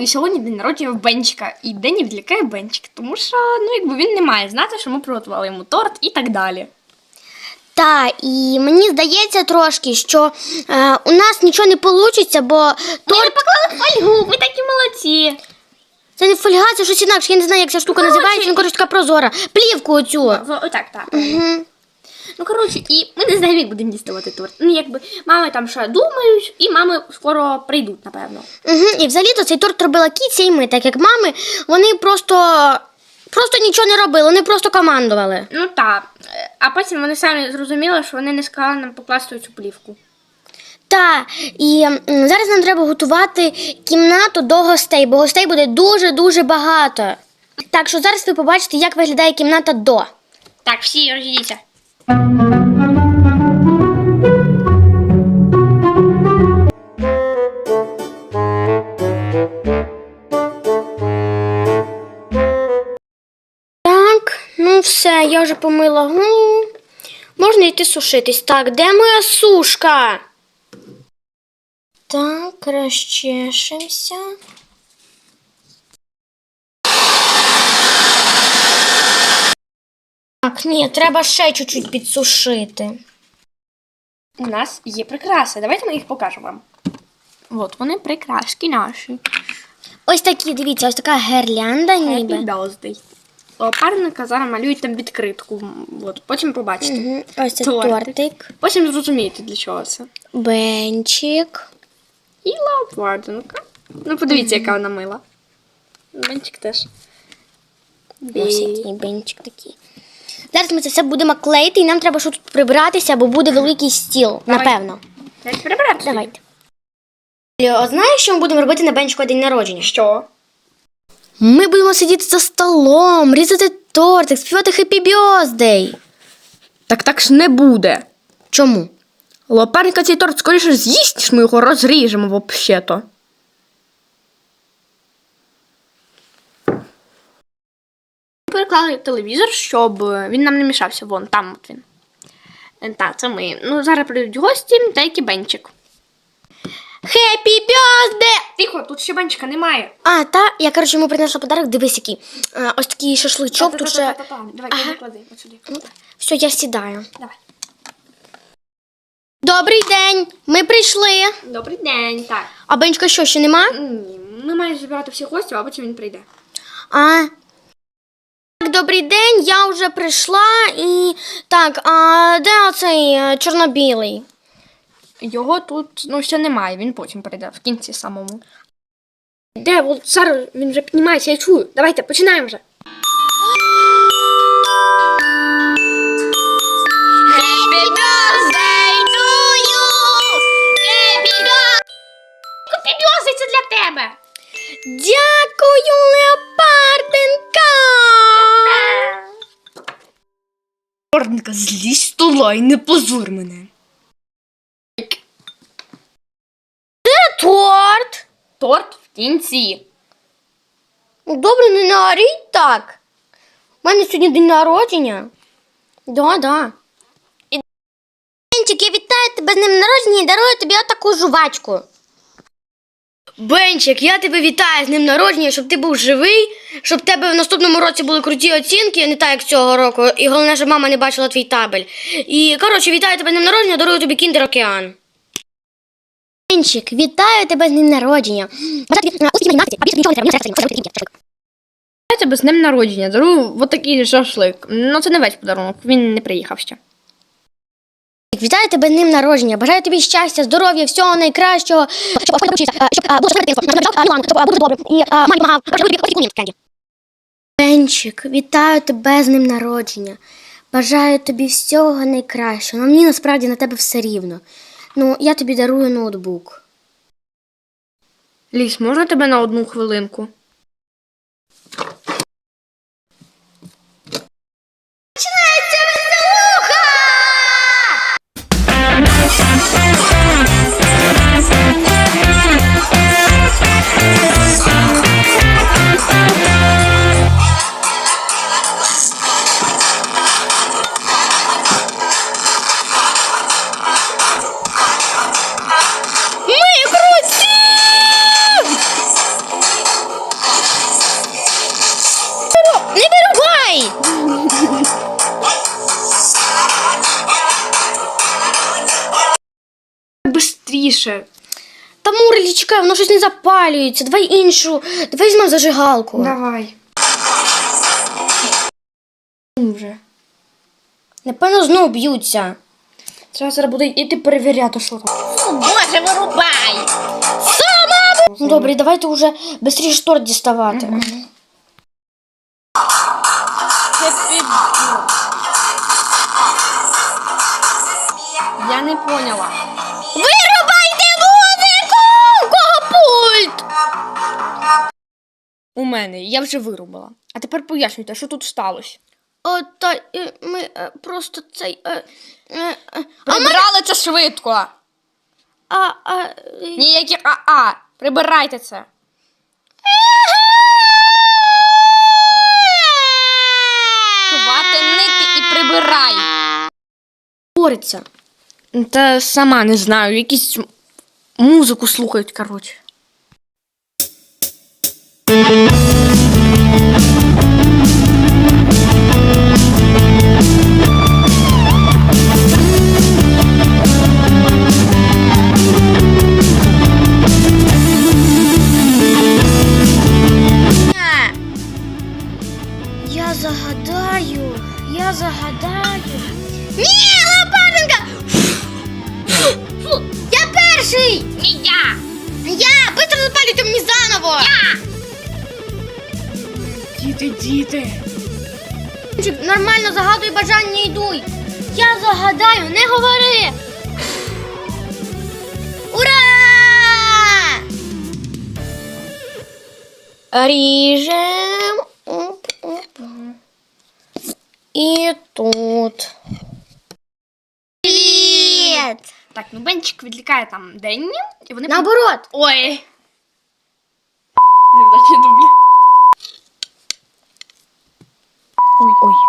і сьогодні день народження Бенчика. І день відлікає Бенчик, тому що ну, якби він не має знати, що ми приготували йому торт і так далі. Та, і мені здається трошки, що е, у нас нічого не вийде, бо Ми торт поклали фольгу, ми такі молодці. це не фольга, це щось інакше. Я не знаю, як ця штука називається, він коротше така прозора. Плівку оцю. Отак, так. Угу. Ну, коротше, і ми не знаємо, як будемо діставати торт. Ну, якби мами там ще думають, і мами скоро прийдуть, напевно. Угу. І взагалі-то цей торт робила Кіця і ми, так як мами, вони просто, просто нічого не робили, вони просто командували. Ну так. А потім вони самі зрозуміли, що вони не сказали нам покласти цю плівку. Та, і м, зараз нам треба готувати кімнату до гостей, бо гостей буде дуже-дуже багато. Так що зараз ви побачите, як виглядає кімната до. Так, всі розійдіться. Так, ну все, я вже помила голову. Можна йти сушитись. Так, де моя сушка? Так, розчешемося. Так, ні, треба ще чуть-чуть підсушити. У нас є прикраси. Давайте ми їх покажемо вам. От вони прикрашки наші. Ось такі, дивіться, ось така гірлянда Happy ніби. birthday. Леопардника зараз малюють там відкритку. От, потім побачите. Мгм, Ось це Тортик. тортик, Потім зрозумієте, для чого це. бенчик. І леопардинка. Ну, подивіться, яка вона мила. Бенчик теж. Ось бенчик такий. Зараз ми це все будемо клеїти, і нам треба тут прибиратися, бо буде великий стіл, Давай. напевно. Прибирати. Давайте. Льо, знаєш, що ми будемо робити на бенчику день народження? Що? Ми будемо сидіти за столом, різати тортик, співати Happy Birthday. Так так ж не буде. Чому? Лопарника цей торт скоріше з'їсть, ніж ми його розріжемо взагалі-то. Переклали телевізор, щоб він нам не мішався. Вон, там от він. Е, Так, це ми. Ну, зараз прийдуть гості та який бенчик. Happy Birthday! Тихо, тут ще бенчика немає. А, та, я, коротше, йому принесла подарок, дивись який. А, ось такий шашличок, тут ще... Давай, Ага. ага. клади от сюди. Все, я сідаю. Давай. Добрий день! Ми прийшли. Добрий день. Так. А бенчика що, ще нема? Ні, ми маємо забирати всіх гостів, а потім він прийде. А. Добрий день, я вже прийшла і. Так, а де оцей е, чорно-білий? Його тут ну, ще немає, він потім прийде, в кінці самому. Де? От зараз він вже піднімається, я чую. Давайте, починаємо вже. Happy birthday to you! Happy birthday! Копібіози, це для тебе! Дякую, Леопарденка! Чорника, злізь з стола і не позор мене. Торт! Торт в кінці. Ну, Добре, не наріть так. У мене сьогодні день народження. Да, да. І... Я вітаю тебе з ним народження і дарую тобі отаку жувачку. Бенчик, я тебе вітаю з ним народження, щоб ти був живий, щоб в тебе в наступному році були круті оцінки, не так як цього року. І головне, щоб мама не бачила твій табель. І коротше, вітаю тебе з ним народження, дарую тобі кіндер океан. Бенчик, вітаю тебе з днем народження. Я тебе з днем народження дарую от такий шашлик. Ну це не весь подарунок, він не приїхав ще. Вітаю тебе з ним народження. Бажаю тобі щастя, здоров'я, всього найкращого. Щоб Оскар щоб було щасливе дитинство, набрав Мілану, щоб а, добрим і мамі помагав. Бажаю тобі ось таку Кенді. Бенчик, вітаю тебе з ним народження. Бажаю тобі всього найкращого. Ну, мені насправді на тебе все рівно. Ну, я тобі дарую ноутбук. Ліс, можна тебе на одну хвилинку? Ой! Бистріше. Та Мурелі, чекай, воно щось не запалюється. Давай іншу, давай візьмемо зажигалку. Давай. Вже. Напевно, знову б'ються. Треба зараз буде йти перевіряти, що там. О, Боже, вирубай! Сама! Ну добре, давайте вже швидше шторт діставати. Мгм. У мене, я вже вирубала. А тепер пояснюйте, що тут сталося. О, та е, ми е, просто цей. Е, е, е, Прибирали це швидко. а, а, е, Ніяких а-а. Прибирайте це. Хвати нити і прибирай. Бореться. Та сама не знаю, якісь музику слухають, коротше. Я загадаю, я загадаю. Ні, Лопатенка! Я перший! Ні я! Я! Быстро запалюйте мені заново! Діти, діти. Нормально загадуй бажання йдуй. Я загадаю, не говори. Ура! Ріжем. Оп, оп. І тут. Привіт! Так, ну Бенчик відлікає там денні, і вони. Наоборот. Ой, Ой, ой.